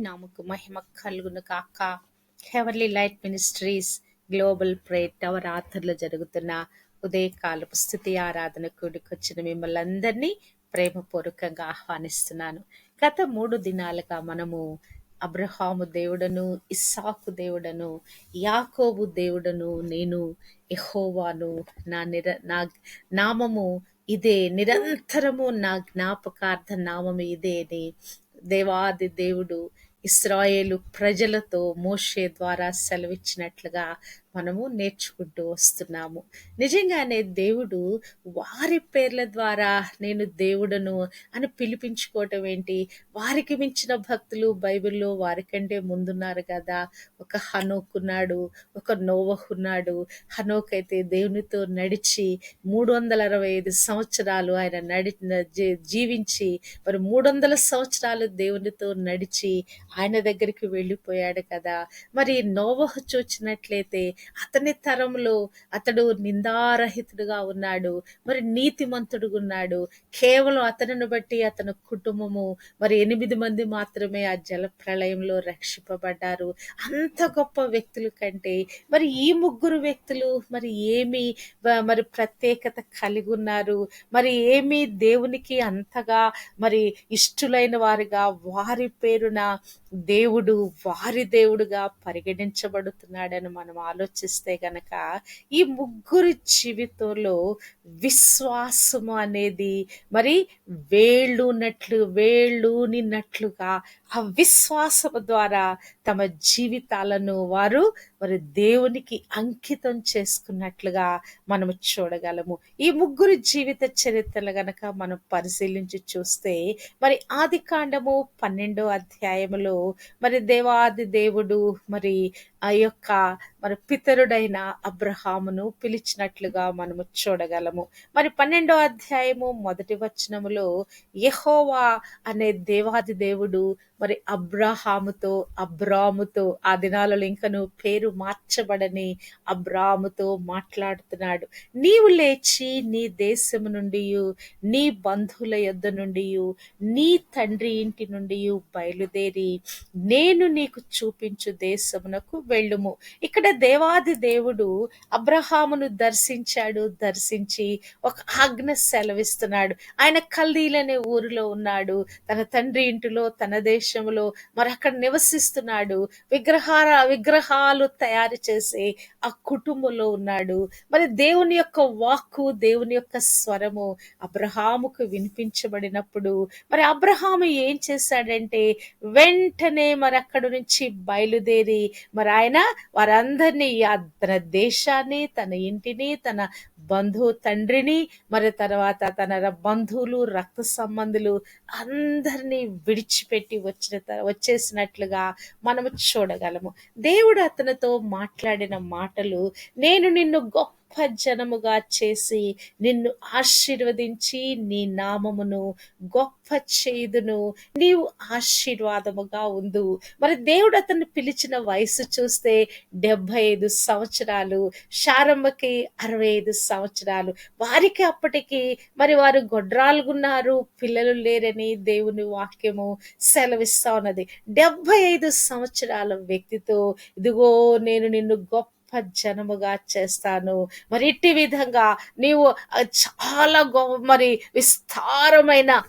నామకు మహిమ కలుగును కాక. Heavenly light ministries global prayer tower ఆథర్లో జరుగుతున్న ఉదయకాలపు స్థుతి ఆరాధన కూడికొచ్చిన మిమ్మల్ని అందరినీ ప్రేమపూర్వకంగా ఆహ్వానిస్తున్నాను. గత మూడు దినాలుగా మనము అబ్రహాము దేవుడను ఇస్సాకు దేవుడను యాకోబు దేవుడను నేను ఎహోవాను నా నిర నా నామము ఇదే నిరంతరము నా జ్ఞాపకార్థ నామము ఇదే అని దేవాది దేవుడు ఇస్రాయేలు ప్రజలతో మోషే ద్వారా సెలవిచ్చినట్లుగా మనము నేర్చుకుంటూ వస్తున్నాము. నిజంగానే దేవుడు వారి పేర్ల ద్వారా నేను దేవుడను అని పిలిపించుకోవటం ఏంటి? వారికి మించిన భక్తులు బైబిల్లో వారికంటే ముందున్నారు కదా. ఒక హనోక్ ఉన్నాడు ఒక నోవహ్ ఉన్నాడు. హనోక్ అయితే దేవునితో నడిచి మూడు వందల అరవై ఐదు సంవత్సరాలు ఆయన నడి జీవించి మరి మూడు వందల సంవత్సరాలు దేవునితో నడిచి ఆయన దగ్గరికి వెళ్ళిపోయాడు కదా. మరి నోవహ్ చూచినట్లయితే అతని తరంలో అతడు నిందారహితుడుగా ఉన్నాడు మరి నీతిమంతుడుగా ఉన్నాడు కేవలం అతనిని బట్టి అతని కుటుంబము మరి ఎనిమిది మంది మాత్రమే ఆ జల ప్రళయంలో రక్షింపబడ్డారు. అంత గొప్ప వ్యక్తుల కంటే మరి ఈ ముగ్గురు వ్యక్తులు మరి ఏమి మరి ప్రత్యేకత కలిగి ఉన్నారు మరి ఏమి దేవునికి అంతగా మరి ఇష్టులైన వారిగా వారి పేరున దేవుడు వారి దేవుడుగా పరిగణించబడుతున్నాడని మనం ఆలోచిస్తే గనక ఈ ముగ్గురు జీవితంలో విశ్వాసము అనేది మరి వేళ్ళునట్లు వేళ్ళూనినట్లుగా ఆ విశ్వాసము ద్వారా తమ జీవితాలను వారు మరి దేవునికి అంకితం చేసుకున్నట్లుగా మనము చూడగలము. ఈ ముగ్గురు జీవిత చరిత్రలు గనక మనం పరిశీలించి చూస్తే మరి ఆది కాండము పన్నెండో అధ్యాయములో మరి దేవాది దేవుడు మరి ఆ యొక్క మరి పితరుడైన అబ్రహామును పిలిచినట్లుగా మనము చూడగలము. మరి పన్నెండో అధ్యాయము మొదటి వచనములో యహోవా అనే దేవాది దేవుడు మరి అబ్రహాముతో అబ్రాముతో ఆ దినాలలో ఇంకను పేరు మార్చబడని అబ్రాముతో మాట్లాడుతున్నాడు. నీవు లేచి నీ దేశము నుండి నీ బంధువుల యొద్ద నుండి నీ తండ్రి ఇంటి నుండి బయలుదేరి నేను నీకు చూపించు దేశమునకు వెళ్ళుము. ఇక్కడ దేవాది దేవుడు అబ్రహామును దర్శించాడు దర్శించి ఒక ఆజ్ఞ సెలవిస్తున్నాడు. ఆయన కల్దీలనే ఊరిలో ఉన్నాడు. తన తండ్రి ఇంటిలో తన దేశంలో మరి అక్కడ నివసిస్తున్నాడు. విగ్రహాల విగ్రహాలు తయారు చేసే ఆ కుటుంబంలో ఉన్నాడు. మరి దేవుని యొక్క వాక్కు దేవుని యొక్క స్వరము అబ్రహాముకు వినిపించబడినప్పుడు మరి అబ్రహాము ఏం చేశాడంటే వెంటనే మరి అక్కడ నుంచి బయలుదేరి మరి ఆయన వారందరూ ఆ తన దేశాన్ని తన ఇంటిని తన బంధు తండ్రిని మరి తర్వాత తన బంధువులు రక్త సంబంధులు అందరినీ విడిచిపెట్టి వచ్చిన త- వచ్చేసినట్లుగా మనము చూడగలము. దేవుడు అతనితో మాట్లాడిన మాటలు నేను నిన్ను గొప్ప జనముగా చేసి నిన్ను ఆశీర్వదించి నీ నామమును గొప్ప చేయుదును. నీవు ఆశీర్వాదముగా ఉండు. మరి దేవుడు అతన్ని పిలిచిన వయసు చూస్తే డెబ్బై ఐదు సంవత్సరాలు శారమ్మకి అరవై ఐదు సంవత్సరాలు. వారికి అప్పటికి మరి వారు గొడ్రాలుగున్నారు పిల్లలు లేరని దేవుని వాక్యము సెలవిస్తా ఉన్నది. డెబ్బై ఐదు సంవత్సరాల వ్యక్తితో ఇదిగో నేను నిన్ను గొప్ప జనముగా చేస్తాను. మరి ఇట్టి విధంగా నీవు చాలా గొప్ప మరి విస్తారమైన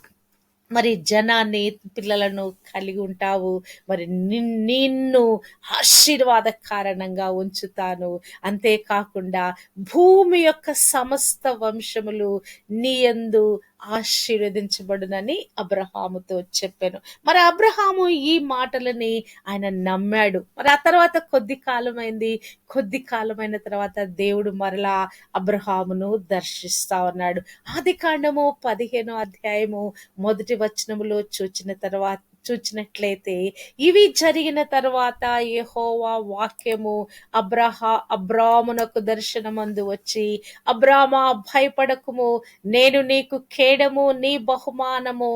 మరి జనాన్ని పిల్లలను కలిగి ఉంటావు. మరి నిన్ను ఆశీర్వాద కారణంగా ఉంచుతాను. అంతేకాకుండా భూమి యొక్క సమస్త వంశములు నీ ఎందు ఆశీర్వదించబడునని అబ్రహాముతో చెప్పాను. మరి అబ్రహాము ఈ మాటలని ఆయన నమ్మాడు. మరి ఆ తర్వాత కొద్ది కాలమైంది. కొద్ది కాలమైన తర్వాత దేవుడు మరలా అబ్రహామును దర్శిస్తా ఉన్నాడు. ఆది కాండము పదిహేనో అధ్యాయము మొదటి వచనములో చూచిన తర్వాత చూచినట్లయితే ఇవి జరిగిన తర్వాత యెహోవా వాక్యము అబ్రహా అబ్రామునకు దర్శనమందు వచ్చి అబ్రామా భయపడకుము. నేను నీకు కేడము నీ బహుమానము.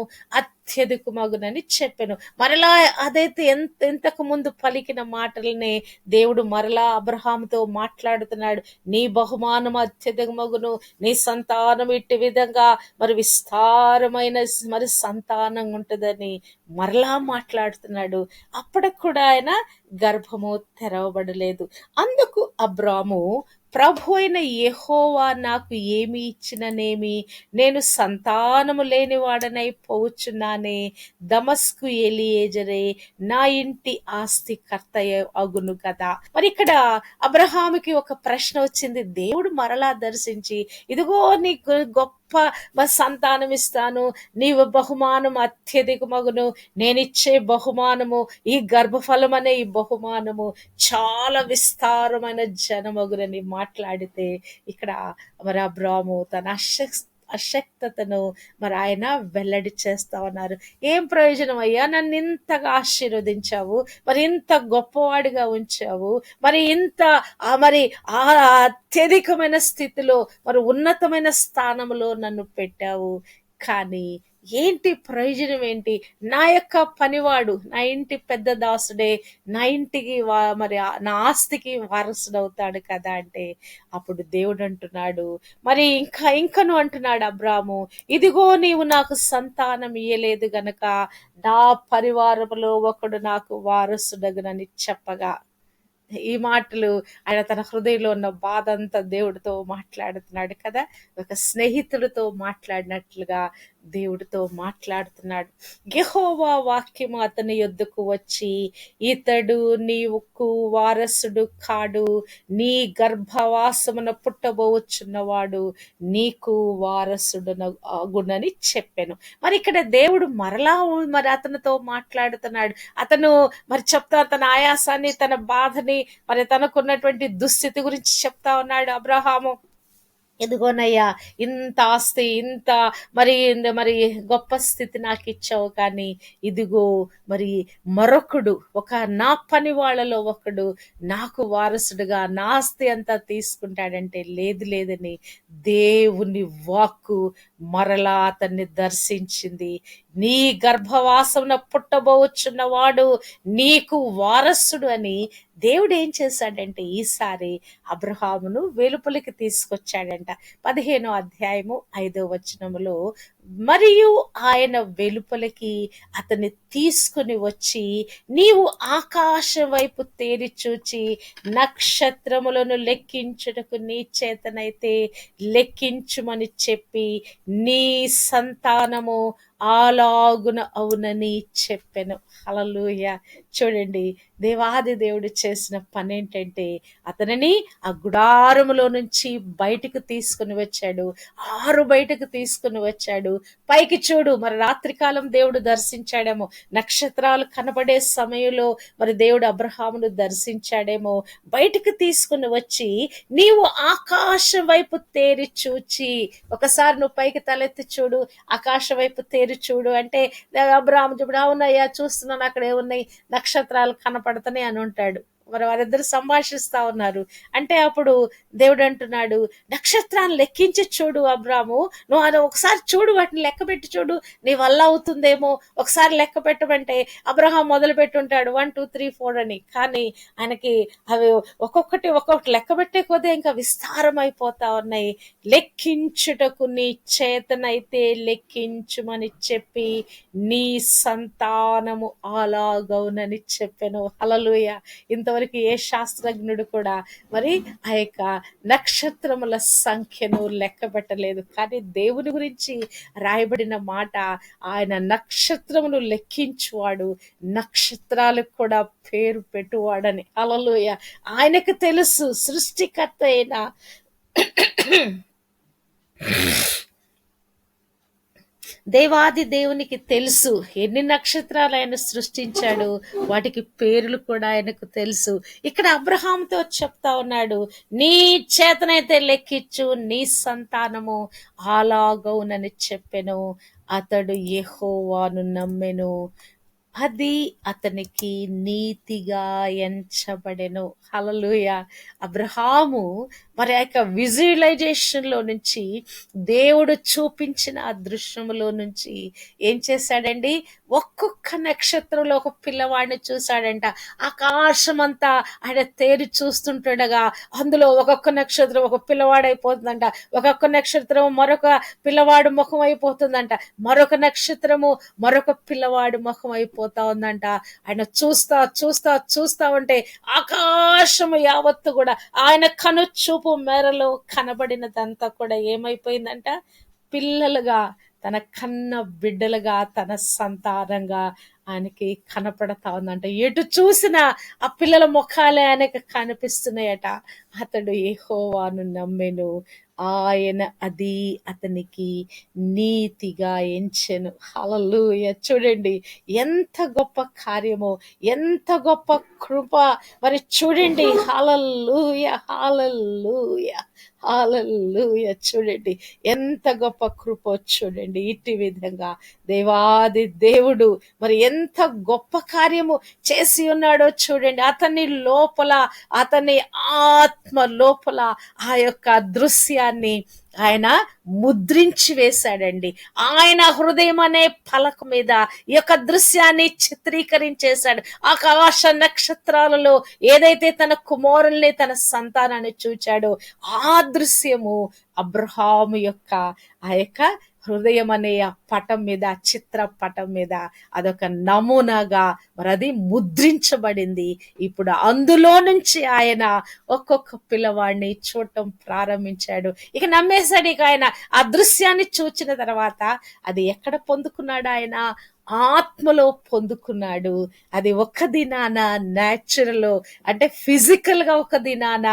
అత్యధికమగునని చెప్పాను. మరలా అదైతే ఎంత ఇంతకు ముందు పలికిన మాటలనే దేవుడు మరలా అబ్రహాంతో మాట్లాడుతున్నాడు. నీ బహుమానం అత్యధికమగును నీ సంతానం ఇట్టి విధంగా మరి విస్తారమైన మరి సంతానం ఉంటుందని మరలా మాట్లాడుతున్నాడు. అప్పటికి కూడా ఆయన గర్భము తెరవబడలేదు. అందుకు అబ్రాము ప్రభు అయిన యెహోవా నాకు ఏమి ఇచ్చిననేమి? నేను సంతానము లేనివాడనై పోవచ్చున్నానే దమస్కు ఎలియేజరే నా ఇంటి ఆస్తి కర్త అగును కదా మరి ఇక్కడ అబ్రహాముకి ఒక ప్రశ్న వచ్చింది. దేవుడు మరలా దర్శించి ఇదిగో నీ గొప్ప గొప్ప సంతానం ఇస్తాను నీవు బహుమానం అత్యధికమగును. నేనిచ్చే బహుమానము ఈ గర్భఫలం అనే ఈ బహుమానము. చాలా విస్తారమైన జనమగునని మాట్లాడితే ఇక్కడ మరి అబ్రాము తన శక్తి అశక్తతను మరి ఆయన వెల్లడి చేస్తా ఉన్నారు ఏం ప్రయోజనం అయ్యా? నన్ను ఇంతగా ఆశీర్వదించావు మరి ఇంత గొప్పవాడిగా ఉంచావు మరి ఇంత మరి ఆ అత్యధికమైన స్థితిలో మరి ఉన్నతమైన స్థానంలో నన్ను పెట్టావు. కానీ ఏంటి ప్రయోజనం ఏంటి? నా యొక్క పనివాడు నా ఇంటి పెద్ద దాసుడే నా ఇంటికి వా- మరి నా ఆస్తికి వారసుడు అవుతాడు కదా అంటే అప్పుడు దేవుడు అంటున్నాడు మరి ఇంకా ఇంకను అంటున్నాడు అబ్రాము ఇదిగో నీవు నాకు సంతానం ఇయ్యలేదు గనక నా పరివారంలో ఒకడు నాకు వారసుడగునని చెప్పగా. ఈ మాటలు ఆయన తన హృదయంలో ఉన్న బాధ అంతా దేవుడితో మాట్లాడుతున్నాడు కదా ఒక స్నేహితుడితో మాట్లాడినట్లుగా దేవుడితో మాట్లాడుతున్నాడు. గెహోవా వాక్యము అతని యొద్దకు వచ్చి ఇతడు నీవుకు వారసుడు కాడు నీ గర్భవాసమున పుట్టబోవచ్చున్నవాడు నీకు వారసుడు అగునని చెప్పాను. మరి ఇక్కడ దేవుడు మరలా మరి అతనితో మాట్లాడుతున్నాడు. అతను మరి చెప్తా తన ఆయాసాన్ని తన బాధని మరి తనకున్నటువంటి దుస్థితి గురించి చెప్తా ఉన్నాడు అబ్రహాము. ఎదుగోనయ్యా ఇంత ఆస్తి ఇంత మరి మరి గొప్ప స్థితి నాకు ఇచ్చావు కానీ ఇదిగో మరి మరొకడు ఒక నా పని వాళ్ళలో ఒకడు నాకు వారసుడుగా నా ఆస్తి అంతా తీసుకుంటాడంటే లేదు లేదని దేవుని వాక్కు మరలా అతన్ని దర్శించింది. నీ గర్భవాసమున పుట్టబోచున్న వాడు నీకు వారసుడు అని దేవుడు ఏం చేశాడంటే ఈసారి అబ్రహామును వెలుపలికి తీసుకొచ్చాడంట. పదిహేనో అధ్యాయము ఐదో వచనములో మరియు ఆయన వెలుపలికి అతన్ని తీసుకుని వచ్చి నీవు ఆకాశం వైపు తేరి చూచి నక్షత్రములను లెక్కించుటకు నీ చేతనైతే లెక్కించుమని చెప్పి నీ సంతానము ఆలాగున అవునని చెప్పాను. అలలుయ చూడండి దేవాది దేవుడు చేసిన పని ఏంటంటే అతనిని ఆ గుడారములో నుంచి బయటకు తీసుకుని వచ్చాడు. ఆరు బయటకు తీసుకుని వచ్చాడు. పైకి చూడు మరి రాత్రికాలం దేవుడు దర్శించాడేమో. నక్షత్రాలు కనబడే సమయంలో మరి దేవుడు అబ్రహామును దర్శించాడేమో. బయటకు తీసుకుని వచ్చి నీవు ఆకాశం వైపు తేరి చూచి ఒకసారి నువ్వు పైకి తలెత్తి చూడు ఆకాశం వైపు తేరి చూడు అంటే అబ్రాహ్మ చూడు అవునయ్యా చూస్తున్నాను అక్కడ ఏమున్నాయి నక్షత్రాలు కనపడుతున్నాయి అని ఉంటాడు. మరి వారిద్దరు సంభాషిస్తా ఉన్నారు. అంటే అప్పుడు దేవుడు అంటున్నాడు నక్షత్రాన్ని లెక్కించి చూడు అబ్రాము. నువ్వు అది ఒకసారి చూడు వాటిని లెక్క పెట్టి చూడు. నీ వల్ల అవుతుందేమో. ఒకసారి లెక్క పెట్టమంటే అబ్రహాం మొదలు పెట్టుంటాడు వన్ టూ త్రీ ఫోర్ అని. కానీ ఆయనకి అవి ఒక్కొక్కటి ఒక్కొక్కటి లెక్క పెట్టే కొద్దీ ఇంకా విస్తారం అయిపోతా ఉన్నాయి. లెక్కించుటకు నీ చేతనైతే లెక్కించుమని చెప్పి నీ సంతానము అలాగవునని చెప్పాను. హలలుయ ఇంతవరకు ఏ శాస్త్రజ్ఞుడు కూడా మరి ఆ యొక్క నక్షత్రముల సంఖ్యను లెక్క పెట్టలేదు కానీ దేవుని గురించి రాయబడిన మాట ఆయన నక్షత్రమును లెక్కించువాడు నక్షత్రాలకు కూడా పేరు పెట్టువాడని. అలలోయ ఆయనకు తెలుసు సృష్టికర్త అయిన దేవాది దేవునికి తెలుసు. ఎన్ని నక్షత్రాలు ఆయన సృష్టించాడు? వాటికి పేర్లు కూడా ఆయనకు తెలుసు. ఇక్కడ అబ్రహాంతో చెప్తా ఉన్నాడు నీ చేతనైతే లెక్కించు నీ సంతానము అలాగౌనని చెప్పెను. అతడు యెహోవాను నమ్మెను. అది అతనికి నీతిగా ఎంచబడెను. హలలుయ అబ్రహాము మరి ఆ యొక్క విజువలైజేషన్లో నుంచి దేవుడు చూపించిన ఆ దృశ్యములో నుంచి ఏం చేశాడండి? ఒక్కొక్క నక్షత్రంలో ఒక పిల్లవాడిని చూశాడంట. ఆకాశం అంతా ఆయన తేరి చూస్తుంటుండగా అందులో ఒక్కొక్క నక్షత్రం ఒక పిల్లవాడు అయిపోతుందంట ఒక్కొక్క నక్షత్రం మరొక పిల్లవాడు ముఖం అయిపోతుందంట మరొక నక్షత్రము మరొక పిల్లవాడు ముఖం అయిపోతా ఉందంట ఆయన చూస్తా చూస్తా చూస్తా ఉంటే ఆకాశము యావత్తు కూడా ఆయన కను చూపు మేరలో కనబడినదంతా కూడా ఏమైపోయిందంట? పిల్లలుగా తన కన్న బిడ్డలుగా తన సంతానంగా ఆయనకి కనపడతా ఉందంట. ఎటు చూసినా ఆ పిల్లల ముఖాలే ఆయనకి కనిపిస్తున్నాయట. అతడు ఏహోవాను నమ్మెను. ఆయన అది అతనికి నీతిగా ఎంచెను. హలలుయ చూడండి ఎంత గొప్ప కార్యమో ఎంత గొప్ప కృప. మరి చూడండి హలలుయ హలలుయ హాలూయ చూడండి ఎంత గొప్ప కృప చూడండి. ఇట్టి విధంగా దేవాది దేవుడు మరి ఎంత గొప్ప కార్యము చేసి ఉన్నాడో చూడండి. అతని లోపల అతని ఆత్మ లోపల ఆ యొక్క దృశ్యాన్ని ఆయన ముద్రించి వేశాడండి. ఆయన హృదయం అనే పలక మీద ఈ యొక్క దృశ్యాన్ని చిత్రీకరించేశాడు. ఆకాశ నక్షత్రాలలో ఏదైతే తన కుమారుల్ని తన సంతానాన్ని చూచాడో ఆ దృశ్యము అబ్రహాము యొక్క ఆ యొక్క హృదయం అనే ఆ పటం మీద చిత్ర పటం మీద అదొక నమూనాగా మరి అది ముద్రించబడింది. ఇప్పుడు అందులో నుంచి ఆయన ఒక్కొక్క పిల్లవాడిని చూడటం ప్రారంభించాడు. ఇక నమ్మేశాడు ఇక ఆయన ఆ దృశ్యాన్ని చూచిన తర్వాత అది ఎక్కడ పొందుకున్నాడు ఆయన? ఆత్మలో పొందుకున్నాడు. అది ఒక దినాన న్యాచురల్ అంటే ఫిజికల్గా ఒక దినాన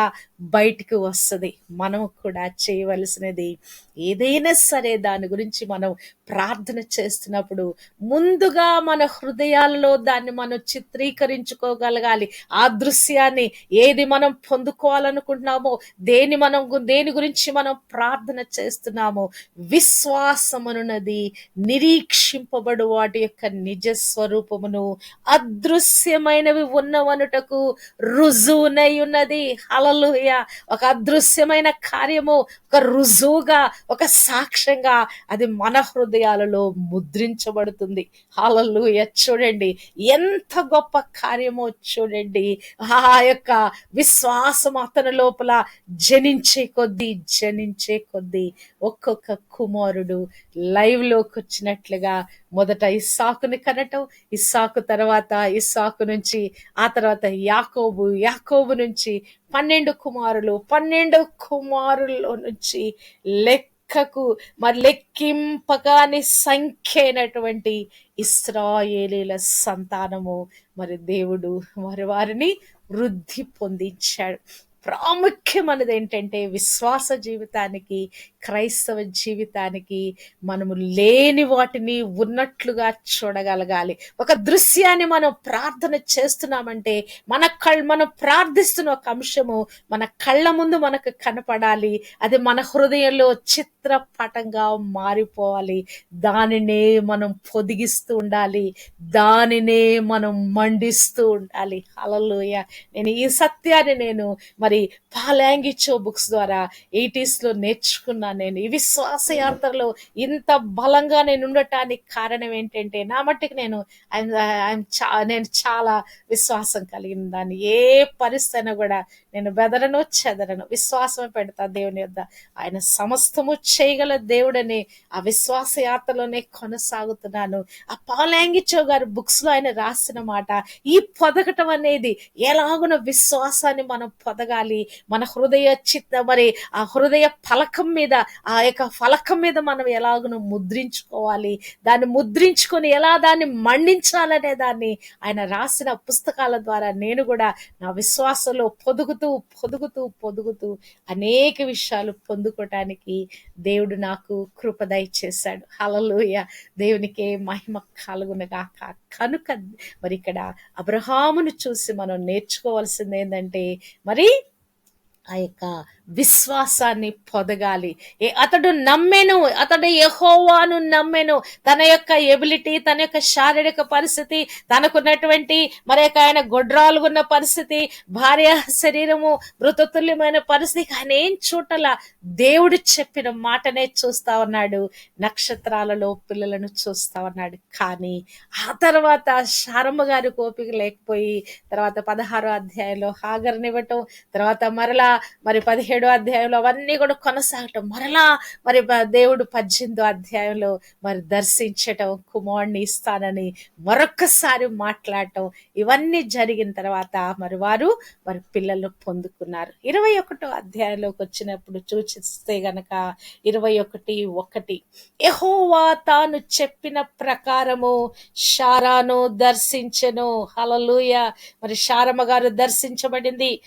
బయటికి వస్తుంది. మనం కూడా చేయవలసినది. ఏదైనా సరే దాని గురించి మనం ప్రార్థన చేస్తున్నప్పుడు ముందుగా మన హృదయాల్లో దాన్ని మనం చిత్రీకరించుకోగలగాలి. ఆ దృశ్యాన్ని ఏది మనం పొందుకోవాలనుకుంటున్నామో దేని మనం దేని గురించి మనం ప్రార్థన చేస్తున్నామో విశ్వాసమనున్నది నిరీక్షింపబడు వాటి యొక్క నిజ స్వరూపమును అదృశ్యమైనవి ఉన్నవనుటకు రుజువునై ఉన్నది. హలలుయ ఒక అదృశ్యమైన కార్యము ఒక రుజువుగా ఒక సాక్ష్యంగా అది మన హృదయాలలో ముద్రించబడుతుంది. హాలలు చూడండి ఎంత గొప్ప కార్యమో చూడండి. ఆ యొక్క విశ్వాసం అతని లోపల జనించే కొద్దీ జనించే కొద్దీ ఒక్కొక్క కుమారుడు లైవ్లోకి వచ్చినట్లుగా మొదట ఇస్సాకుని కనటం ఇస్సాకు తర్వాత ఇస్సాకు నుంచి ఆ తర్వాత యాకోబు యాకోబు నుంచి పన్నెండు కుమారులు పన్నెండు కుమారుల్లో నుంచి లెక్క లెక్కకు మరి లెక్కింపగాని సంఖ్య అయినటువంటి ఇస్రాయేలీల సంతానము మరి దేవుడు మరి వారిని వృద్ధి పొందించాడు. ప్రాముఖ్యమైనది ఏంటంటే విశ్వాస జీవితానికి క్రైస్తవ జీవితానికి మనము లేని వాటిని ఉన్నట్లుగా చూడగలగాలి. ఒక దృశ్యాన్ని మనం ప్రార్థన చేస్తున్నామంటే మన కళ్ మనం ప్రార్థిస్తున్న ఒక అంశము మన కళ్ళ ముందు మనకు కనపడాలి. అది మన హృదయంలో చిత్రపటంగా మారిపోవాలి. దానినే మనం పొదిగిస్తూ ఉండాలి. దానినే మనం మండిస్తూ ఉండాలి. అలలోయ నేను ఈ సత్యాన్ని నేను మరి పాలాంగిచో బుక్స్ ద్వారా ఎయిటీస్లో నేర్చుకున్నాను. నేను ఈ విశ్వాస యాత్రలో ఇంత బలంగా నేను ఉండటానికి కారణం ఏంటంటే నా మట్టుకు నేను ఐఎమ్ చా- నేను చాలా విశ్వాసం కలిగిన దాన్ని. ఏ పరిస్థితి కూడా నేను బెదరను చెదరను. విశ్వాసం పెడతా దేవుని యొద్ద. ఆయన సమస్తము చేయగల దేవుడని ఆ విశ్వాస యాత్రలోనే కొనసాగుతున్నాను. ఆ పాలాంగిచో గారు బుక్స్లో ఆయన రాసిన మాట ఈ పొదగటం అనేది ఎలాగున విశ్వాసాన్ని మనం పొదగాలి? మన హృదయ చిత్త మరి ఆ హృదయ ఫలకం మీద ఆ యొక్క ఫలకం మీద మనం ఎలాగున ముద్రించుకోవాలి దాన్ని ముద్రించుకొని ఎలా దాన్ని మండించాలనే దాన్ని ఆయన రాసిన పుస్తకాల ద్వారా నేను కూడా నా విశ్వాసంలో పొదుగుతూ పొదుగుతూ పొదుగుతూ అనేక విషయాలు పొందుకోవటానికి దేవుడు నాకు కృపదయ చేశాడు హలలోయ దేవునికే మహిమ కలుగునగాక కనుక మరి ఇక్కడ అబ్రహామును చూసి మనం నేర్చుకోవాల్సింది ఏంటంటే మరి ఆ యొక్క విశ్వాసాన్ని పొదగాలి. ఏ- అతడు నమ్మెను అతడు యహోవాను నమ్మెను. తన యొక్క ఎబిలిటీ తన యొక్క శారీరక పరిస్థితి తనకున్నటువంటి మరి యొక్క ఆయన గొడ్రాలుగున్న పరిస్థితి భార్య శరీరము మృతతుల్యమైన పరిస్థితి ఆయన ఏం చూటల దేవుడు చెప్పిన మాటనే చూస్తా ఉన్నాడు. నక్షత్రాలలో పిల్లలను చూస్తా ఉన్నాడు. కానీ ఆ తర్వాత శారమ్మ గారి కోపిక లేకపోయి తర్వాత పదహారో అధ్యాయంలో హాగర్నివ్వటం తర్వాత మరలా మరి పదిహేడు అధ్యాయంలో అవన్నీ కూడా కొనసాగటం. మరలా మరి దేవుడు పద్దెనిమిదో అధ్యాయంలో మరి దర్శించటం కుమారుడిని ఇస్తానని మరొక్కసారి మాట్లాడటం ఇవన్నీ జరిగిన తర్వాత మరి వారు మరి పిల్లలు పొందుకున్నారు. ఇరవై ఒకటో అధ్యాయంలోకి వచ్చినప్పుడు చూచిస్తే గనక ఇరవై ఒకటి ఒకటి. ఎహోవా తాను చెప్పిన ప్రకారము షారాను దర్శించను. హలలుయ మరి శారమ్మ గారు దర్శించబడింది.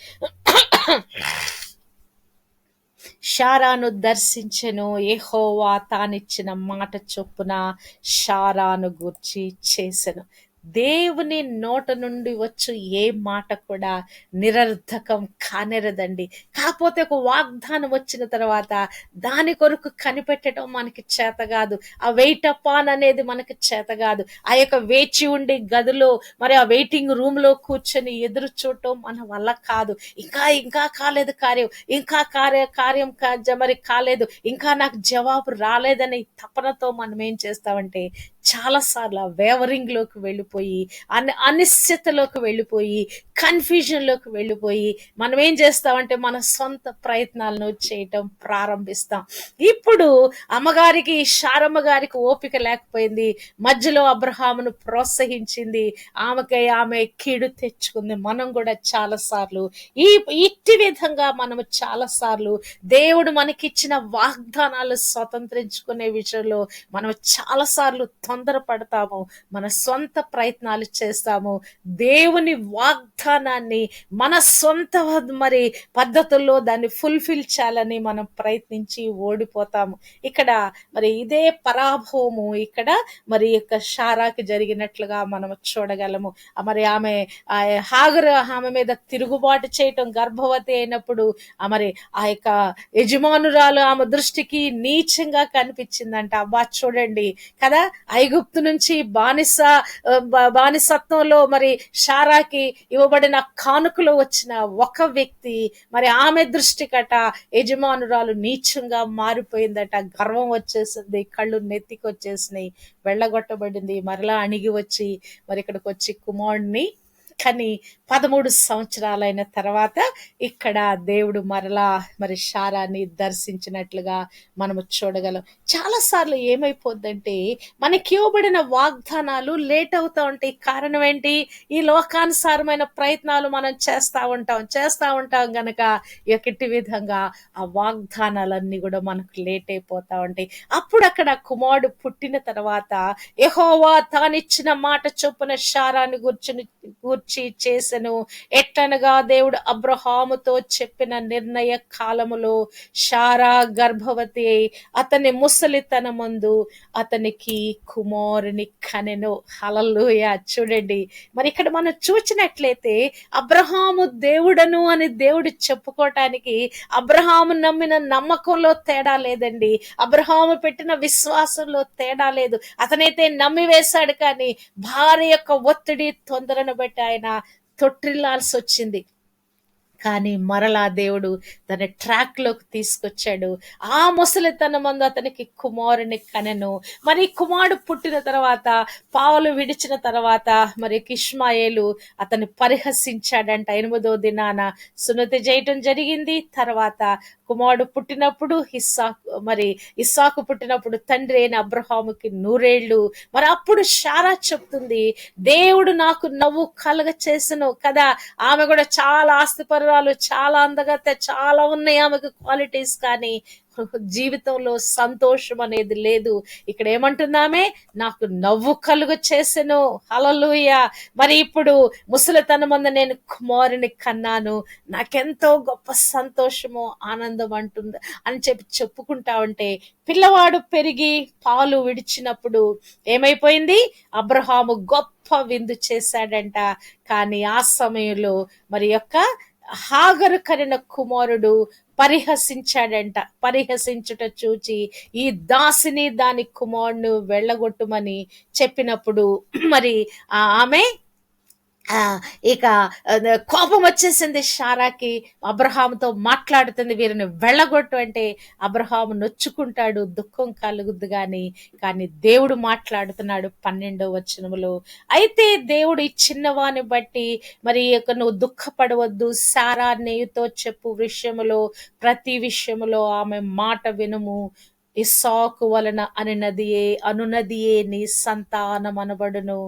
షారాను దర్శించెను. ఏహోవా తానిచ్చిన మాట చొప్పున షారాను గూర్చి చేసెను. దేవుని నోట నుండి వచ్చు ఏ మాట కూడా నిరర్ధకం కానేరదండి. కాకపోతే ఒక వాగ్దానం వచ్చిన తర్వాత దాని కొరకు కనిపెట్టడం మనకి చేత కాదు. ఆ వెయిట్ అపాన్ అనేది మనకి చేత కాదు. ఆ యొక్క వేచి ఉండి గదిలో మరి ఆ వెయిటింగ్ రూమ్లో కూర్చొని ఎదురు చూడటం మన వల్ల కాదు. ఇంకా ఇంకా కాలేదు కార్యం. ఇంకా కార్య కార్యం కా- మరి కాలేదు. ఇంకా నాకు జవాబు రాలేదని తపనతో మనం ఏం చేస్తామంటే చాలా సార్లు వేవరింగ్లోకి వెళ్ళిపోయి అన్ని అనిశ్చితలోకి వెళ్ళిపోయి కన్ఫ్యూజన్లోకి వెళ్ళిపోయి మనం ఏం చేస్తామంటే మన సొంత ప్రయత్నాలను చేయటం ప్రారంభిస్తాం. ఇప్పుడు అమ్మగారికి శారమ్మ గారికి ఓపిక లేకపోయింది. మధ్యలో అబ్రహామును ప్రోత్సహించింది. ఆమెకై ఆమె కీడు తెచ్చుకుంది. మనం కూడా చాలా సార్లు ఈ ఇట్టి విధంగా మనము చాలా సార్లు దేవుడు మనకిచ్చిన వాగ్దానాలు స్వతంత్రించుకునే విషయంలో మనం చాలా సార్లు తొందరపడతాము. మన సొంత ప్రయత్నాలు చేస్తాము. దేవుని వాగ్దానాన్ని మన సొంత మరి పద్ధతుల్లో దాన్ని ఫుల్ఫిల్ చేయాలని మనం ప్రయత్నించి ఓడిపోతాము. ఇక్కడ మరి ఇదే పరాభవము. ఇక్కడ మరి యొక్క షారాకి జరిగినట్లుగా మనం చూడగలము. మరి ఆమె ఆ హాగరు ఆమె మీద తిరుగుబాటు చేయటం గర్భవతి అయినప్పుడు మరి ఆ యొక్క యజమానురాలు ఆమె దృష్టికి నీచంగా కనిపించిందంట. అబ్బా చూడండి కదా ఐగుప్తు నుంచి బానిస బానిసత్వంలో మరి షారాకి ఇవ్వబడిన కానుకలో వచ్చిన ఒక వ్యక్తి మరి ఆమె దృష్టికట యజమానురాలు నీచంగా మారిపోయిందట. గర్వం వచ్చేసింది కళ్ళు నెత్తికి వచ్చేసినాయి వెళ్ళగొట్టబడింది మరలా అణిగి వచ్చి మరి ఇక్కడికి వచ్చి కుమారుడిని కానీ పదమూడు సంవత్సరాలైన తర్వాత ఇక్కడ దేవుడు మరలా మరి శారాన్ని దర్శించినట్లుగా మనము చూడగలం. చాలా సార్లు ఏమైపోద్దంటే మనకి ఇవ్వబడిన వాగ్దానాలు లేట్ అవుతా ఉంటాయి. కారణం ఏంటి? ఈ లోకానుసారమైన ప్రయత్నాలు మనం చేస్తా ఉంటాం చేస్తా ఉంటాం గనక ఎక్కటి విధంగా ఆ వాగ్దానాలన్నీ కూడా మనకు లేట్ అయిపోతా ఉంటాయి. అప్పుడు అక్కడ కుమారుడు పుట్టిన తర్వాత ఎహోవా తానిచ్చిన మాట చొప్పున శారాన్ని గుర్చుని గూర్చి చేసెను. ఎట్లనగా దేవుడు అబ్రహాముతో చెప్పిన నిర్ణయ కాలములో శారా గర్భవతి అయి అతని ముసలితన ముందు అతనికి కుమారుని కనెను. హలలుయ చూడండి. మరి ఇక్కడ మనం చూచినట్లయితే అబ్రహాము దేవుడను అని దేవుడు చెప్పుకోవటానికి అబ్రహాము నమ్మిన నమ్మకంలో తేడా లేదండి. అబ్రహాము పెట్టిన విశ్వాసంలో తేడా లేదు. అతనైతే నమ్మి వేశాడు కానీ భార్య యొక్క ఒత్తిడి తొందరను బట్టి ఆయన తొట్టిల్లాల్సి వచ్చింది కానీ మరలా దేవుడు తన ట్రాక్లోకి తీసుకొచ్చాడు. ఆ ముసలితన మందు అతనికి కుమారుని కనెను. మరి కుమారుడు పుట్టిన తర్వాత పావులు విడిచిన తర్వాత మరి కిష్మాయేలు అతన్ని పరిహసించాడంట ఎనిమిదో దినాన. సున్నతి చేయటం జరిగింది. తర్వాత కుమారుడు పుట్టినప్పుడు ఇస్సాకు మరి ఇస్సాకు పుట్టినప్పుడు తండ్రి అయిన అబ్రహాముకి నూరేళ్ళు మరి అప్పుడు షారా చెప్తుంది దేవుడు నాకు నవ్వు కలగ చేసను కదా. ఆమె కూడా చాలా ఆస్తిపరు ఆస్తిపరురాలు చాలా అందగత్తె చాలా ఉన్నాయి ఆమెకు క్వాలిటీస్ కానీ. జీవితంలో సంతోషం అనేది లేదు. ఇక్కడ ఏమంటున్నామే? నాకు నవ్వు కలుగు చేసెను. హలలుయ మరి ఇప్పుడు ముసలితనం మంద నేను కుమారుని కన్నాను. నాకెంతో గొప్ప సంతోషము ఆనందం అంటుంది. అని చెప్పి చెప్పుకుంటా ఉంటే పిల్లవాడు పెరిగి పాలు విడిచినప్పుడు ఏమైపోయింది? అబ్రహాము గొప్ప విందు చేశాడంట. కానీ ఆ సమయంలో మరి యొక్క హాగరు కరిన కుమారుడు పరిహసించాడంట. పరిహసించుట చూచి ఈ దాసిని దాని కుమారుడు వెళ్ళగొట్టుమని చెప్పినప్పుడు మరి ఆ ఆమె ఇక కోపం వచ్చేసింది షారాకి. అబ్రహాముతో మాట్లాడుతుంది వీరిని వెళ్ళగొట్టు అంటే అబ్రహాము నొచ్చుకుంటాడు దుఃఖం కలుగుద్దు గాని. కానీ దేవుడు మాట్లాడుతున్నాడు పన్నెండో వచనములో. అయితే దేవుడు ఈ చిన్నవాని బట్టి మరి ఈ యొక్క నువ్వు దుఃఖపడవద్దు సారా నేయుతో చెప్పు విషయములో ప్రతి విషయములో ఆమె మాట వినుము. ఇసాకు వలన అనినదియే అనునదియే నీ సంతానం అనబడును.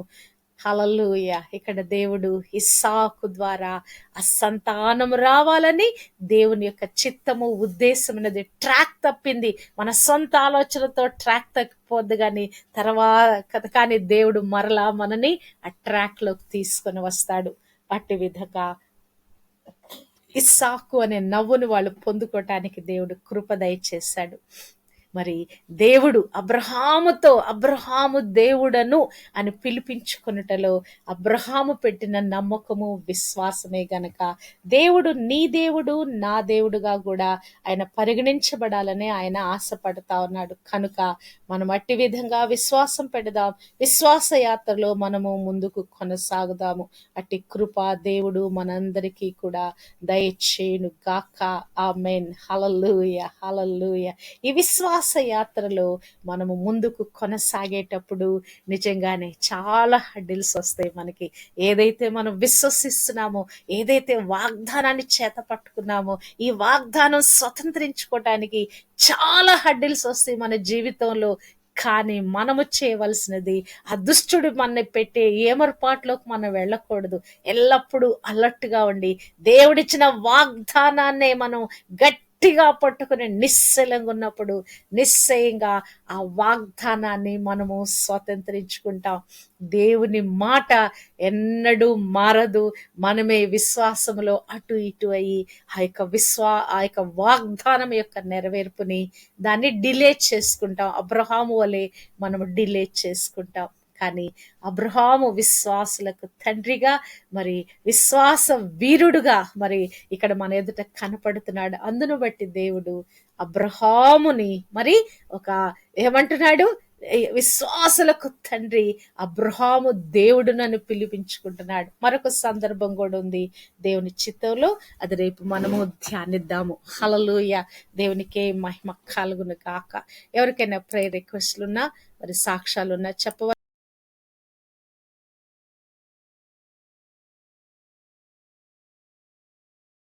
హలలుయ ఇక్కడ దేవుడు ఇస్సాకు ద్వారా ఆ సంతానం రావాలని దేవుని యొక్క చిత్తము ఉద్దేశం అనేది ట్రాక్ తప్పింది. మన సొంత ఆలోచనతో ట్రాక్ తప్పిపోద్దు కానీ తర్వాత కానీ దేవుడు మరలా మనని ఆ ట్రాక్లోకి తీసుకొని వస్తాడు. అట్టి విధంగా ఇస్సాకు అనే నవ్వును వాళ్ళు పొందుకోవటానికి దేవుడు కృప దయచేశాడు. మరి దేవుడు అబ్రహాముతో అబ్రహాము దేవుడను అని పిలిపించుకున్నటలో అబ్రహాము పెట్టిన నమ్మకము విశ్వాసమే గనక దేవుడు నీ దేవుడు నా దేవుడుగా కూడా ఆయన పరిగణించబడాలని ఆయన ఆశపడతా ఉన్నాడు. కనుక మనం అట్టి విధంగా విశ్వాసం పెడదాం. విశ్వాస యాత్రలో మనము ముందుకు కొనసాగుదాము. అట్టి కృప దేవుడు మనందరికీ కూడా దయచేయును గాక ఆమెన్. హలలుయ హలలుయ ఈ విశ్వాస యాత్రలో మనము ముందుకు కొనసాగేటప్పుడు నిజంగానే చాలా హడ్డిల్స్ వస్తాయి మనకి. ఏదైతే మనం విశ్వసిస్తున్నామో ఏదైతే వాగ్దానాన్ని చేత పట్టుకున్నామో ఈ వాగ్దానం స్వతంత్రించుకోవటానికి చాలా హడ్డిల్స్ వస్తాయి మన జీవితంలో. కానీ మనము చేయవలసినది ఆ దుష్టుడు మన పెట్టే ఏమర్పాట్లోకి మనం వెళ్ళకూడదు. ఎల్లప్పుడూ అలర్ట్గా ఉండి దేవుడిచ్చిన వాగ్దానాన్నే మనం గట్టి గట్టిగా పట్టుకుని నిశ్చలంగా ఉన్నప్పుడు నిశ్చయంగా ఆ వాగ్దానాన్ని మనము స్వతంత్రించుకుంటాం. దేవుని మాట ఎన్నడూ మారదు. మనమే విశ్వాసములో అటు ఇటు అయ్యి ఆ యొక్క విశ్వా ఆ యొక్క వాగ్దానం యొక్క నెరవేర్పుని దాన్ని డిలే చేసుకుంటాం. అబ్రహాము వలె మనము డిలే చేసుకుంటాం. కానీ అబ్రహాము విశ్వాసులకు తండ్రిగా మరి విశ్వాస వీరుడుగా మరి ఇక్కడ మన ఎదుట కనపడుతున్నాడు. అందును బట్టి దేవుడు అబ్రహాముని మరి ఒక ఏమంటున్నాడు? విశ్వాసులకు తండ్రి అబ్రహాము దేవుడు నన్ను పిలిపించుకుంటున్నాడు. మరొక సందర్భం కూడా ఉంది దేవుని చిత్తంలో. అది రేపు మనము ధ్యానిద్దాము. హలలుయ దేవునికే మహిమ కలుగును కాక ఎవరికైనా ప్రే రిక్వెస్ట్లు ఉన్నా మరి సాక్ష్యాలు ఉన్నా చెప్పవ